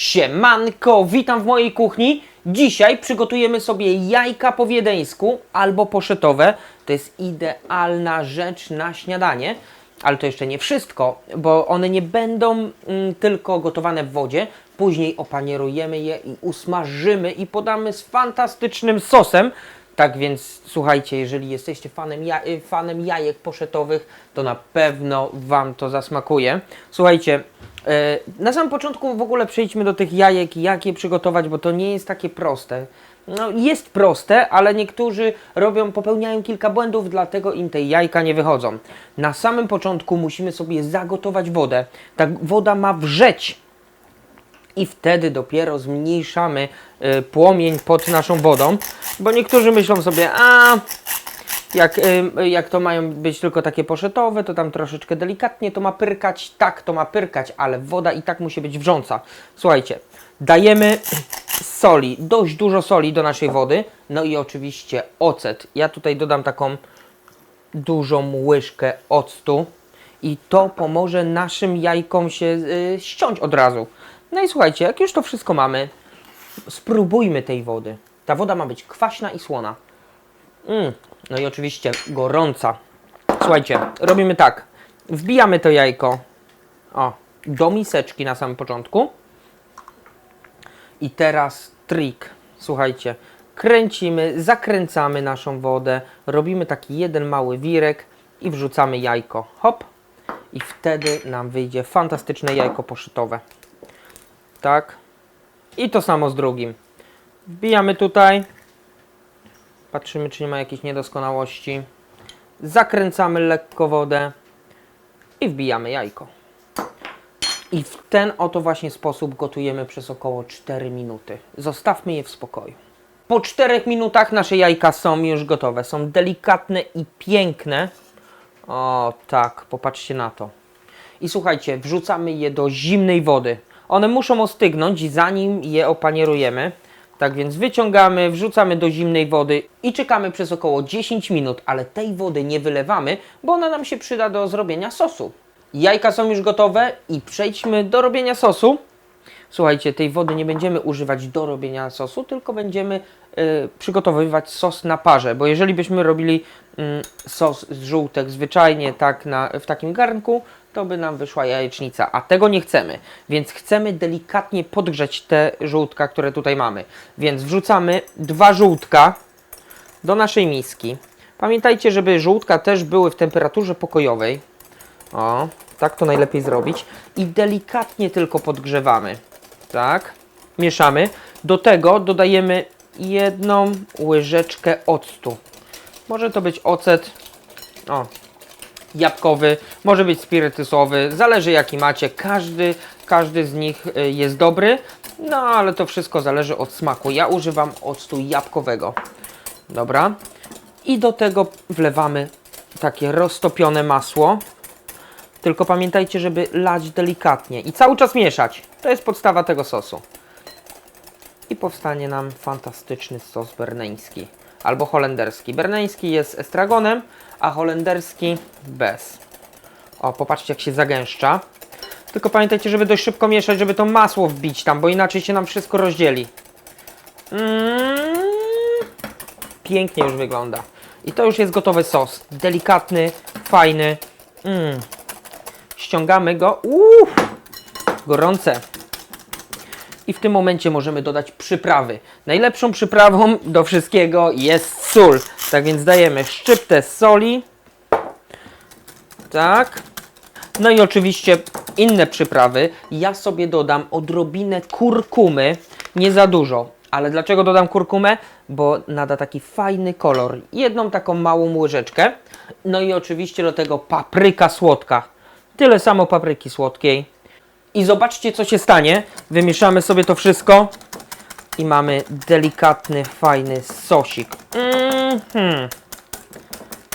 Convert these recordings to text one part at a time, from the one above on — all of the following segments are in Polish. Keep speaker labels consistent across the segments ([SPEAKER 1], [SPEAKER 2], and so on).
[SPEAKER 1] Siemanko, witam w mojej kuchni. Dzisiaj przygotujemy sobie jajka po wiedeńsku albo poszetowe. To jest idealna rzecz na śniadanie. Ale to jeszcze nie wszystko, bo one nie będą mm, tylko gotowane w wodzie. Później opanierujemy je i usmażymy i podamy z fantastycznym sosem. Tak więc słuchajcie, jeżeli jesteście fanem, ja, y, fanem jajek poszetowych, to na pewno Wam to zasmakuje. Słuchajcie, e, na samym początku w ogóle przejdźmy do tych jajek, jak je przygotować, bo to nie jest takie proste. No, jest proste, ale niektórzy robią, popełniają kilka błędów, dlatego im te jajka nie wychodzą. Na samym początku musimy sobie zagotować wodę. Ta woda ma wrzeć i wtedy dopiero zmniejszamy y, płomień pod naszą wodą, bo niektórzy myślą sobie, a jak, y, jak to mają być tylko takie poszetowe, to tam troszeczkę delikatnie to ma pyrkać, tak to ma pyrkać, ale woda i tak musi być wrząca. Słuchajcie, dajemy soli, dość dużo soli do naszej wody, no i oczywiście ocet. Ja tutaj dodam taką dużą łyżkę octu i to pomoże naszym jajkom się y, ściąć od razu. No i słuchajcie, jak już to wszystko mamy, spróbujmy tej wody. Ta woda ma być kwaśna i słona. Mm, no i oczywiście gorąca. Słuchajcie, robimy tak. Wbijamy to jajko o, do miseczki na samym początku. I teraz trik. Słuchajcie, kręcimy, zakręcamy naszą wodę, robimy taki jeden mały wirek i wrzucamy jajko. Hop. I wtedy nam wyjdzie fantastyczne jajko poszytowe. Tak. I to samo z drugim. Wbijamy tutaj. Patrzymy, czy nie ma jakichś niedoskonałości. Zakręcamy lekko wodę i wbijamy jajko. I w ten oto właśnie sposób gotujemy przez około 4 minuty. Zostawmy je w spokoju. Po 4 minutach nasze jajka są już gotowe. Są delikatne i piękne. O tak, popatrzcie na to. I słuchajcie, wrzucamy je do zimnej wody. One muszą ostygnąć, zanim je opanierujemy. Tak więc wyciągamy, wrzucamy do zimnej wody i czekamy przez około 10 minut, ale tej wody nie wylewamy, bo ona nam się przyda do zrobienia sosu. Jajka są już gotowe i przejdźmy do robienia sosu. Słuchajcie, tej wody nie będziemy używać do robienia sosu, tylko będziemy y, przygotowywać sos na parze, bo jeżeli byśmy robili mm, sos z żółtek zwyczajnie tak na, w takim garnku, to by nam wyszła jajecznica, a tego nie chcemy, więc chcemy delikatnie podgrzać te żółtka, które tutaj mamy. Więc wrzucamy dwa żółtka do naszej miski. Pamiętajcie, żeby żółtka też były w temperaturze pokojowej. O, tak to najlepiej zrobić. I delikatnie tylko podgrzewamy. Tak, mieszamy. Do tego dodajemy jedną łyżeczkę octu. Może to być ocet, o, jabłkowy, może być spirytysowy, zależy jaki macie. Każdy, każdy z nich y, jest dobry, no ale to wszystko zależy od smaku. Ja używam octu jabłkowego. Dobra. I do tego wlewamy takie roztopione masło. Tylko pamiętajcie, żeby lać delikatnie i cały czas mieszać. To jest podstawa tego sosu. I powstanie nam fantastyczny sos berneński albo holenderski. Berneński jest estragonem, a holenderski bez. O, popatrzcie jak się zagęszcza. Tylko pamiętajcie, żeby dość szybko mieszać, żeby to masło wbić tam, bo inaczej się nam wszystko rozdzieli. Mm, pięknie już wygląda. I to już jest gotowy sos. Delikatny, fajny. Mm. Ściągamy go. Uff, gorące. I w tym momencie możemy dodać przyprawy. Najlepszą przyprawą do wszystkiego jest sól. Tak więc dajemy szczyptę soli. Tak. No i oczywiście inne przyprawy. Ja sobie dodam odrobinę kurkumy. Nie za dużo. Ale dlaczego dodam kurkumę? Bo nada taki fajny kolor. Jedną taką małą łyżeczkę. No i oczywiście do tego papryka słodka. Tyle samo papryki słodkiej. I zobaczcie, co się stanie. Wymieszamy sobie to wszystko i mamy delikatny, fajny sosik. Mhm.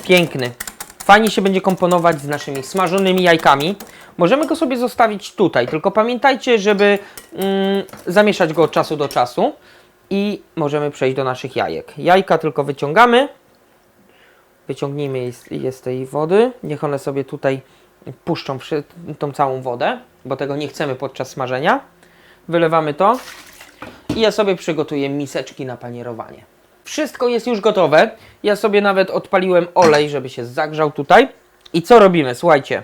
[SPEAKER 1] Piękny. Fajnie się będzie komponować z naszymi smażonymi jajkami. Możemy go sobie zostawić tutaj, tylko pamiętajcie, żeby mm, zamieszać go od czasu do czasu i możemy przejść do naszych jajek. Jajka tylko wyciągamy. Wyciągnijmy je z, je z tej wody. Niech one sobie tutaj puszczą tą całą wodę, bo tego nie chcemy podczas smażenia. Wylewamy to i ja sobie przygotuję miseczki na panierowanie. Wszystko jest już gotowe. Ja sobie nawet odpaliłem olej, żeby się zagrzał tutaj. I co robimy? Słuchajcie.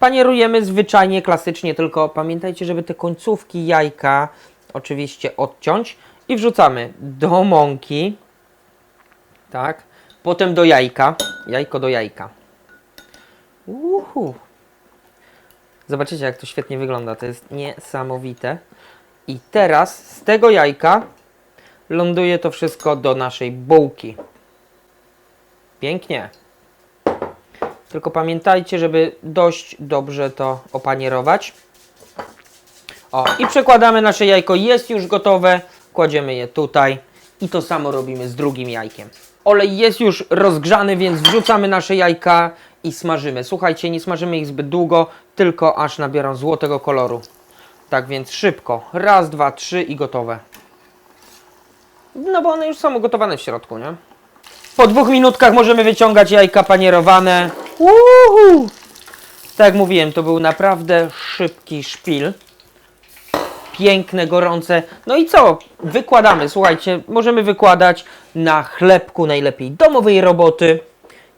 [SPEAKER 1] Panierujemy zwyczajnie, klasycznie, tylko pamiętajcie, żeby te końcówki jajka oczywiście odciąć i wrzucamy do mąki. Tak. Potem do jajka. Jajko do jajka. Uhu. Zobaczycie, jak to świetnie wygląda. To jest niesamowite. I teraz z tego jajka ląduje to wszystko do naszej bułki. Pięknie. Tylko pamiętajcie, żeby dość dobrze to opanierować. O, i przekładamy nasze jajko. Jest już gotowe. Kładziemy je tutaj. I to samo robimy z drugim jajkiem. Olej jest już rozgrzany, więc wrzucamy nasze jajka i smażymy. Słuchajcie, nie smażymy ich zbyt długo, tylko aż nabiorą złotego koloru. Tak więc szybko. Raz, dwa, trzy i gotowe. No bo one już są ugotowane w środku, nie? Po dwóch minutkach możemy wyciągać jajka panierowane. Uhu! Tak jak mówiłem, to był naprawdę szybki szpil. Piękne, gorące. No i co? Wykładamy. Słuchajcie, możemy wykładać na chlebku najlepiej domowej roboty.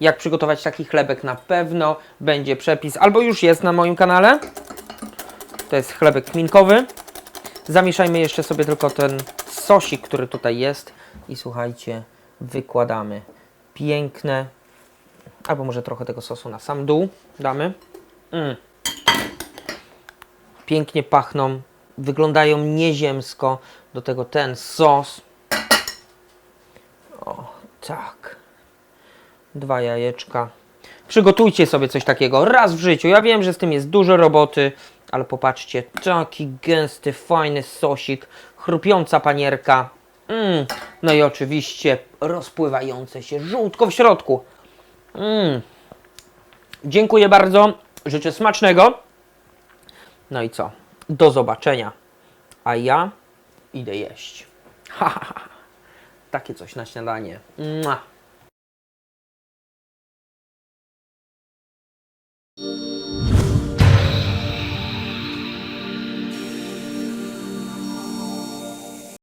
[SPEAKER 1] Jak przygotować taki chlebek na pewno będzie przepis, albo już jest na moim kanale. To jest chlebek kminkowy. Zamieszajmy jeszcze sobie tylko ten sosik, który tutaj jest. I słuchajcie, wykładamy. Piękne. Albo może trochę tego sosu na sam dół damy. Mm. Pięknie pachną. Wyglądają nieziemsko. Do tego ten sos. O, tak. Dwa jajeczka. Przygotujcie sobie coś takiego raz w życiu. Ja wiem, że z tym jest dużo roboty, ale popatrzcie, taki gęsty, fajny sosik, chrupiąca panierka. Mm. No i oczywiście rozpływające się żółtko w środku. Mm. Dziękuję bardzo. Życzę smacznego. No i co? Do zobaczenia. A ja idę jeść. Ha, ha, ha. Takie coś na śniadanie. Mua.